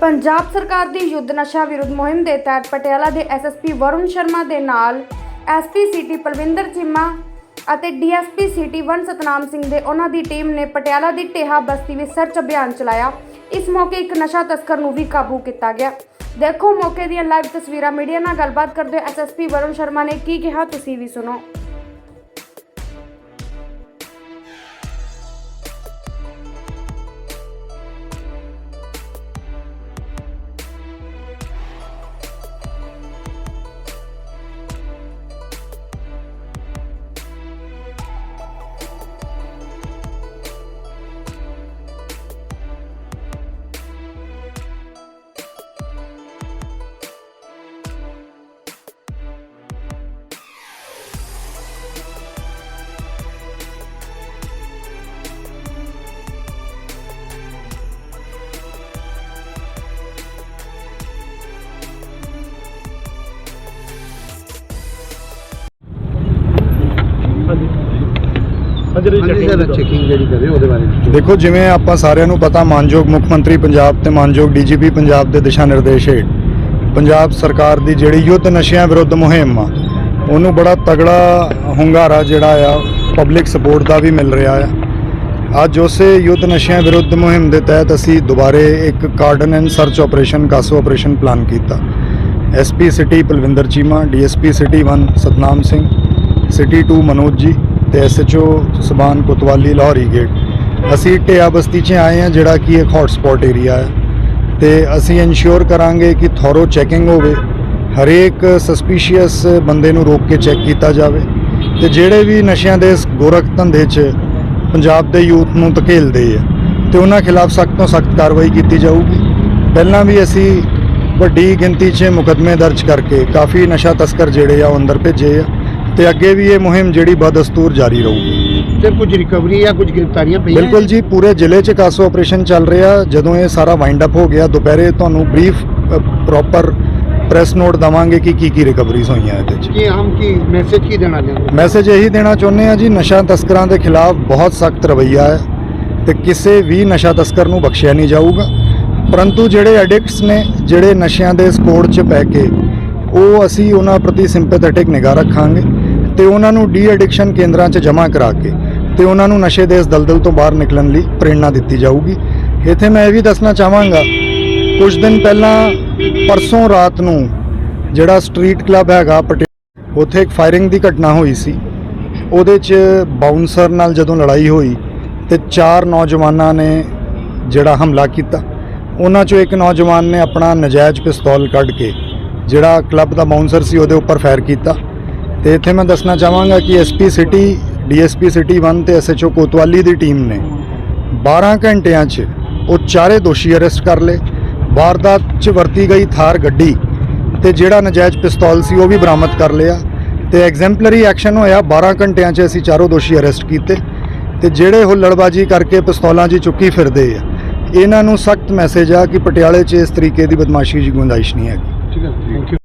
ਪੰਜਾਬ ਸਰਕਾਰ ਦੀ ਯੁੱਧ ਨਸ਼ਾ ਵਿਰੁੱਧ ਮੁਹਿੰਮ ਦੇ ਤਹਿਤ ਪਟਿਆਲਾ ਦੇ ਐਸਐਸਪੀ ਵਰੁਣ ਸ਼ਰਮਾ ਦੇ ਨਾਲ ਐਸਪੀ ਸਿਟੀ ਪਲਵਿੰਦਰ ਚੀਮਾ ਅਤੇ DSP city one Satnam Singh ਦੇ ਉਹਨਾਂ ਦੀ ਟੀਮ ਨੇ ਪਟਿਆਲਾ ਦੀ ਟੇਹਾ ਬਸਤੀ ਵਿੱਚ ਸਰਚ ਅਭਿਆਨ ਚਲਾਇਆ। ਇਸ ਮੌਕੇ ਇੱਕ ਨਸ਼ਾ ਤਸਕਰ ਨੂੰ ਵੀ ਕਾਬੂ ਕੀਤਾ ਗਿਆ। ਦੇਖੋ ਮੌਕੇ ਦੀਆਂ ਲਾਈਵ ਤਸਵੀਰਾਂ, ਮੀਡੀਆ ਨਾਲ ਗੱਲਬਾਤ ਕਰਦੇ ਹੋਏ ਐਸਐਸਪੀ ਵਰੁਣ ਸ਼ਰਮਾ ਨੇ ਕੀ ਕਿਹਾ, ਤੁਸੀਂ ਵੀ ਸੁਣੋ। ਹਾਂਜੀ ਹਾਂਜੀ ਸਰ ਚੈਕਿੰਗ ਜਿਹੜੀ ਕਰੇ ਉਹਦੇ ਬਾਰੇ ਵਿੱਚ ਦੇਖੋ ਜਿਵੇਂ ਆਪਾਂ ਸਾਰਿਆਂ ਨੂੰ ਪਤਾ ਮਾਨਯੋਗ ਮੁੱਖ ਮੰਤਰੀ ਪੰਜਾਬ ਤੇ ਮਾਨਯੋਗ ਡੀਜੀਪੀ ਪੰਜਾਬ ਦੇ ਦਿਸ਼ਾ ਨਿਰਦੇਸ਼ ਹੇਠ ਪੰਜਾਬ ਸਰਕਾਰ ਦੀ ਜਿਹੜੀ ਯੁੱਧ ਨਸ਼ਿਆਂ ਵਿਰੁੱਧ ਮੁਹਿੰਮ ਆ ਉਹਨੂੰ ਬੜਾ ਤਗੜਾ ਹੁੰਗਾਰਾ ਜਿਹੜਾ ਆ ਪਬਲਿਕ ਸਪੋਰਟ ਦਾ ਵੀ ਮਿਲ ਰਿਹਾ ਆ। ਅੱਜ ਉਸੇ ਯੁੱਧ ਨਸ਼ਿਆਂ ਵਿਰੁੱਧ ਮੁਹਿੰਮ ਦੇ ਤਹਿਤ ਅਸੀਂ ਦੁਬਾਰੇ ਇੱਕ cordon and search operation CASO operation plan ਕੀਤਾ। SP city Palwinder Cheema DSP city 1 Satnam Singh city 2 Manoj ji ਤੇ ਐਸਐਚਓ ਸਬਾਨ ਕੋਤਵਾਲੀ, ਲਾਹੌਰੀ ਗੇਟ ਅਸੀਂ ਟਿਆ ਬਸਤੀ 'ਚ ਆਏ ਹਾਂ, ਜਿਹੜਾ ਕਿ ਇੱਕ ਹੌਟ ਏਰੀਆ ਹੈ। ਤੇ ਅਸੀਂ ਇਨਸ਼ੋਰ ਕਰਾਂਗੇ ਕਿ ਥੋਰੋ ਚੈਕਿੰਗ ਹੋਵੇ, ਹਰੇਕ ਸਸਪੀਸ਼ੀਅਸ ਬੰਦੇ ਨੂੰ ਰੋਕ ਕੇ ਚੈੱਕ ਕੀਤਾ ਜਾਵੇ। ਤੇ ਜਿਹੜੇ ਵੀ ਨਸ਼ਿਆਂ ਦੇ ਗੋਰਖ ਧੰਦੇ 'ਚ ਪੰਜਾਬ ਦੇ ਯੂਥ ਨੂੰ ਧਕੇਲਦੇ ਆ, ਤੇ ਉਹਨਾਂ ਖਿਲਾਫ ਸਖਤ ਤੋਂ ਸਖਤ ਕਾਰਵਾਈ ਕੀਤੀ ਜਾਊਗੀ। ਪਹਿਲਾਂ ਵੀ ਅਸੀਂ ਵੱਡੀ ਗਿਣਤੀ 'ਚ ਮੁਕੱਦਮੇ ਦਰਜ ਕਰਕੇ ਕਾਫੀ ਨਸ਼ਾ ਤਸਕਰ ਜਿਹੜੇ ਆ ਉਹ ਅੰਦਰ ਭੇਜੇ ਆ। ਤੇ ਅੱਗੇ ਵੀ ਇਹ ਮੁਹਿੰਮ ਜਿਹੜੀ ਬਦਸਤੂਰ ਜਾਰੀ ਰਹੂਗੀ। ਸਰ ਕੁਝ ਰਿਕਵਰੀ ਜਾਂ ਕੁਝ ਗ੍ਰਿਫਤਾਰੀਆਂ ਪਈਆਂ ਬਿਲਕੁਲ ਜੀ ਪੂਰੇ ਜ਼ਿਲ੍ਹੇ 'ਚ ਕਾਸੋ ਆਪਰੇਸ਼ਨ ਚੱਲ ਰਿਹਾ। ਜਦੋਂ ਇਹ ਸਾਰਾ ਵਾਈਂਡ ਅਪ ਹੋ ਗਿਆ ਦੁਪਹਿਰੇ ਤੁਹਾਨੂੰ ਬਰੀਫ ਪ੍ਰੋਪਰ ਪ੍ਰੈਸ ਨੋਟ ਦਵਾਂਗੇ ਕਿ ਕੀ ਕੀ ਰਿਕਵਰੀਜ਼ ਹੋਈਆਂ ਇਹਦੇ 'ਚ। ਕੀ ਹਮ ਕੀ ਮੈਸੇਜ ਕੀ ਦੇਣਾ ਚਾਹੁੰਦੇ ਮੈਸੇਜ ਇਹੀ ਦੇਣਾ ਚਾਹੁੰਦੇ ਆ ਜੀ ਨਸ਼ਾ ਤਸਕਰਾਂ ਦੇ ਖਿਲਾਫ ਬਹੁਤ ਸਖਤ ਰਵੱਈਆ ਹੈ ਤੇ ਕਿਸੇ ਵੀ ਨਸ਼ਾ ਤਸਕਰ ਨੂੰ ਬਖਸ਼ਿਆ ਨਹੀਂ ਜਾਊਗਾ। ਪਰੰਤੂ ਜਿਹੜੇ ਐਡਿਕਟਸ ਨੇ ਜਿਹੜੇ ਨਸ਼ਿਆਂ ਦੇ ਸਕੋੜ 'ਚ ਪੈ ਕੇ ਉਹ ਅਸੀਂ ਉਹਨਾਂ ਪ੍ਰਤੀ ਸਿੰਪੈਥੈਟਿਕ ਨਿਗਾਹ ਰੱਖਾਂਗੇ। ਤੇ ਉਹਨਾਂ ਨੂੰ ਡੀ ਐਡਿਕਸ਼ਨ ਕੇਂਦਰਾਂ 'ਚ ਜਮ੍ਹਾਂ ਕਰਾ ਕੇ ਤੇ ਉਹਨਾਂ ਨੂੰ ਨਸ਼ੇ ਦੇ ਇਸ ਦਲਦਲ ਤੋਂ ਬਾਹਰ ਨਿਕਲਣ ਲਈ ਪ੍ਰੇਰਣਾ ਦਿੱਤੀ ਜਾਊਗੀ। ਇੱਥੇ ਮੈਂ ਇਹ ਵੀ ਦੱਸਣਾ ਚਾਹਾਂਗਾ, ਕੁਝ ਦਿਨ ਪਹਿਲਾਂ ਪਰਸੋਂ ਰਾਤ ਨੂੰ ਜਿਹੜਾ ਸਟਰੀਟ ਕਲੱਬ ਹੈਗਾ ਪਟਿਆਲਾ, ਉੱਥੇ ਇੱਕ ਫਾਇਰਿੰਗ ਦੀ ਘਟਨਾ ਹੋਈ ਸੀ। ਉਹਦੇ 'ਚ ਬਾਉਂਸਰ ਨਾਲ ਜਦੋਂ ਲੜਾਈ ਹੋਈ ਤੇ ਚਾਰ ਨੌਜਵਾਨਾਂ ਨੇ ਜਿਹੜਾ ਹਮਲਾ ਕੀਤਾ। ਉਹਨਾਂ 'ਚੋਂ ਇੱਕ ਨੌਜਵਾਨ ਨੇ ਆਪਣਾ ਨਜਾਇਜ਼ ਪਿਸਤੌਲ ਕੱਢ ਕੇ ਜਿਹੜਾ ਕਲੱਬ ਦਾ ਬਾਉਂਸਰ ਸੀ ਉਹਦੇ ਉੱਪਰ ਫਾਇਰ ਕੀਤਾ। ਤੇ ਇੱਥੇ ਮੈਂ ਦੱਸਣਾ ਚਾਹਾਂਗਾ ਕਿ ਐਸਪੀ ਸਿਟੀ ਡੀਐਸਪੀ ਸਿਟੀ 1 ਤੇ ਐਸਐਚਓ ਕੋਤਵਾਲੀ ਦੀ ਟੀਮ ਨੇ 12 ਘੰਟਿਆਂ 'ਚ ਉਹ ਚਾਰੇ ਦੋਸ਼ੀ ਅਰੈਸਟ ਕਰ ਲਏ। ਵਾਰਦਾਤ 'ਚ ਵਰਤੀ ਗਈ ਥਾਰ ਗੱਡੀ ਤੇ ਜਿਹੜਾ ਨਜਾਇਜ਼ ਪਿਸਤੌਲ ਸੀ ਉਹ ਵੀ ਬਰਾਮਦ ਕਰ ਲਿਆ ਤੇ ਐਗਜ਼ੈਂਪਲਰੀ ਐਕਸ਼ਨ ਹੋਇਆ। 12 ਘੰਟਿਆਂ 'ਚ ਅਸੀਂ ਚਾਰੋਂ ਦੋਸ਼ੀ ਅਰੈਸਟ ਕੀਤੇ ਤੇ ਜਿਹੜੇ ਉਹ ਲੜਬਾਜ਼ੀ ਕਰਕੇ ਪਿਸਤੌਲਾਂ 'ਚ ਚੁੱਕੀ ਫਿਰਦੇ ਆ। ਇਹਨਾਂ ਨੂੰ ਸਖਤ ਮੈਸੇਜ ਆ ਕਿ ਪਟਿਆਲੇ 'ਚ ਇਸ ਤਰੀਕੇ ਦੀ ਬਦਮਾਸ਼ੀ ਦੀ ਗੁੰਜਾਇਸ਼ ਨਹੀਂ ਹੈਗੀ। ਠੀਕ ਹੈ ਥੈਂਕ ਯੂ